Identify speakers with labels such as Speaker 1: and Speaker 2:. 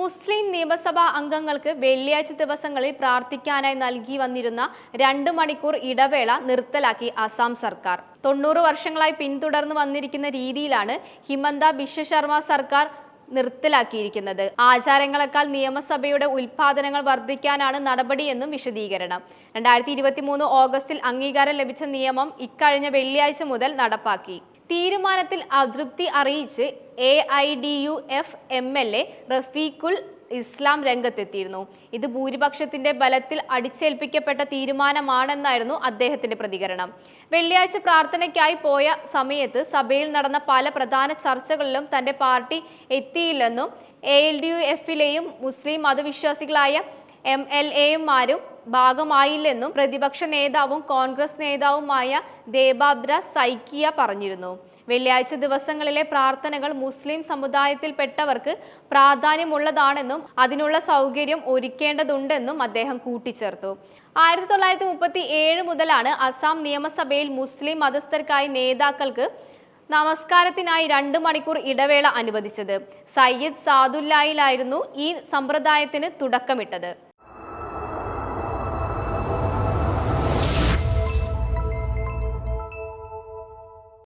Speaker 1: മുസ്ലിം നിയമസഭാ അംഗങ്ങൾക്ക് വെള്ളിയാഴ്ച ദിവസങ്ങളിൽ പ്രാർത്ഥിക്കാനായി നൽകി വന്നിരുന്ന രണ്ട് മണിക്കൂർ ഇടവേള നിർത്തലാക്കി അസം സർക്കാർ. തൊണ്ണൂറ് വർഷങ്ങളായി പിന്തുടർന്നു വന്നിരിക്കുന്ന രീതിയിലാണ് ഹിമന്ത ബിശ്വ ശർമ്മ സർക്കാർ നിർത്തലാക്കിയിരിക്കുന്നത്. ആചാരങ്ങളെക്കാൾ നിയമസഭയുടെ ഉൽപാദനങ്ങൾ വർദ്ധിക്കാനാണ് നടപടിയെന്നും വിശദീകരണം. രണ്ടായിരത്തി ഇരുപത്തി മൂന്ന് ഓഗസ്റ്റിൽ അംഗീകാരം ലഭിച്ച നിയമം ഇക്കഴിഞ്ഞ വെള്ളിയാഴ്ച മുതൽ നടപ്പാക്കി. തീരുമാനത്തിൽ അതൃപ്തി അറിയിച്ച് A I D U F M L A Rafiqul Islam രംഗത്തെത്തിയിരുന്നു. ഇത് ഭൂരിപക്ഷത്തിന്റെ ബലത്തിൽ അടിച്ചേൽപ്പിക്കപ്പെട്ട തീരുമാനമാണെന്നായിരുന്നു അദ്ദേഹത്തിന്റെ പ്രതികരണം. വെള്ളിയാഴ്ച പ്രാർത്ഥനയ്ക്കായി പോയ സമയത്ത് സഭയിൽ നടന്ന പല പ്രധാന ചർച്ചകളിലും തന്റെ പാർട്ടി എത്തിയില്ലെന്നും എ എൽ ഡി യു എഫിലെയും മുസ്ലിം മതവിശ്വാസികളായ എം എൽ എമാരും ഭാഗമായില്ലെന്നും പ്രതിപക്ഷ നേതാവും കോൺഗ്രസ് നേതാവുമായ ദേബാബ്ര സൈക്കിയ പറഞ്ഞിരുന്നു. വെള്ളിയാഴ്ച ദിവസങ്ങളിലെ പ്രാർത്ഥനകൾ മുസ്ലിം സമുദായത്തിൽപ്പെട്ടവർക്ക് പ്രാധാന്യമുള്ളതാണെന്നും അതിനുള്ള സൗകര്യം ഒരുക്കേണ്ടതുണ്ടെന്നും അദ്ദേഹം കൂട്ടിച്ചേർത്തു. ആയിരത്തി തൊള്ളായിരത്തി മുപ്പത്തി ഏഴ് മുതലാണ് അസം നിയമസഭയിൽ മുസ്ലിം മതസ്ഥർക്കായി നേതാക്കൾക്ക് നമസ്കാരത്തിനായി രണ്ട് മണിക്കൂർ ഇടവേള അനുവദിച്ചത്. സയ്യിദ് സാദുല്ലായിലായിരുന്നു ഈ സമ്പ്രദായത്തിന് തുടക്കമിട്ടത്.